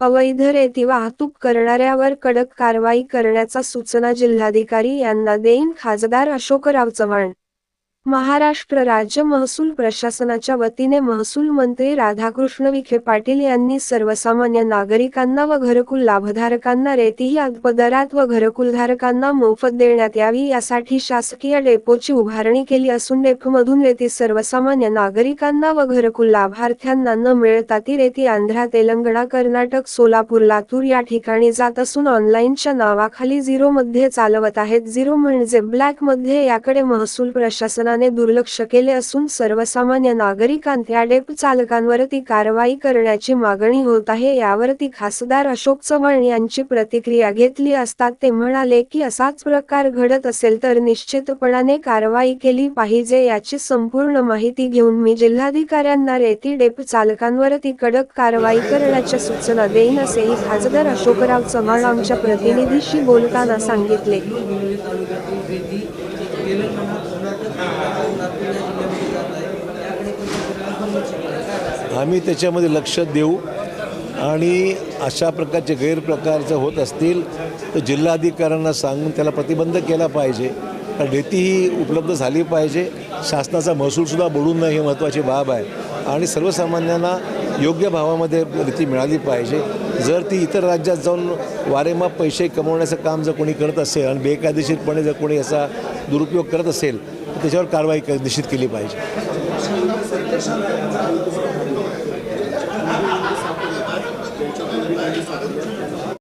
अवैध रेती वाहतूक करणाऱ्यावर कडक कारवाई करण्याचा सूचना जिल्हाधिकारी यांना देईन खासदार अशोकराव चव्हाण. महाराष्ट्र राज्य महसूल प्रशासनाच्या वतीने महसूल मंत्री राधाकृष्ण विखे पाटील यांनी सर्वसामान्य नागरिकांना व घरकुल लाभधारकांना रेतीही अल्पदरात व घरकुलधारकांना मोफत देण्यात यावी यासाठी शासकीय डेपोची उभारणी केली असून डेपोमधून रेती सर्वसामान्य नागरिकांना व घरकुल लाभार्थ्यांना न मिळता ती रेती आंध्रा तेलंगणा कर्नाटक सोलापूर लातूर या ठिकाणी जात असून ऑनलाईनच्या नावाखाली झिरो मध्ये चालवत आहेत. झिरो म्हणजे ब्लॅकमध्ये याकडे महसूल प्रशासना प्रशासनाने दुर्लक्ष केले असून सर्वसामान्य नागरिकांच्या या डेप चालकांवरती कारवाई करण्याची मागणी होत आहे. यावरती खासदार अशोक चव्हाण यांची प्रतिक्रिया घेतली असता ते म्हणाले की असाच प्रकार घडत असेल तर निश्चितपणाने कारवाई केली पाहिजे याची संपूर्ण माहिती घेऊन मी जिल्हाधिकाऱ्यांना रेती डेप चालकांवर ती कडक कारवाई करण्याच्या सूचना देईन असेही खासदार अशोकराव चव्हाण आमच्या प्रतिनिधीशी बोलताना सांगितले. आम्ही त्याच्यामध्ये लक्ष देऊ आणि अशा प्रकारचे गैरप्रकारचं होत असतील तर जिल्हाधिकाऱ्यांना सांगून त्याला प्रतिबंध केला पाहिजे. कारण रेती ही उपलब्ध झाली पाहिजे. शासनाचा महसूलसुद्धा बुडून नये ही महत्त्वाची बाब आहे. आणि सर्वसामान्यांना योग्य भावामध्ये रेती मिळाली पाहिजे. जर ती इतर राज्यात जाऊन वारेमाप पैसे कमवण्याचं काम जर कोणी करत असेल आणि बेकायदेशीरपणे जर कोणी याचा दुरुपयोग करत असेल त्याच्यावर कारवाई निश्चित केली पाहिजे.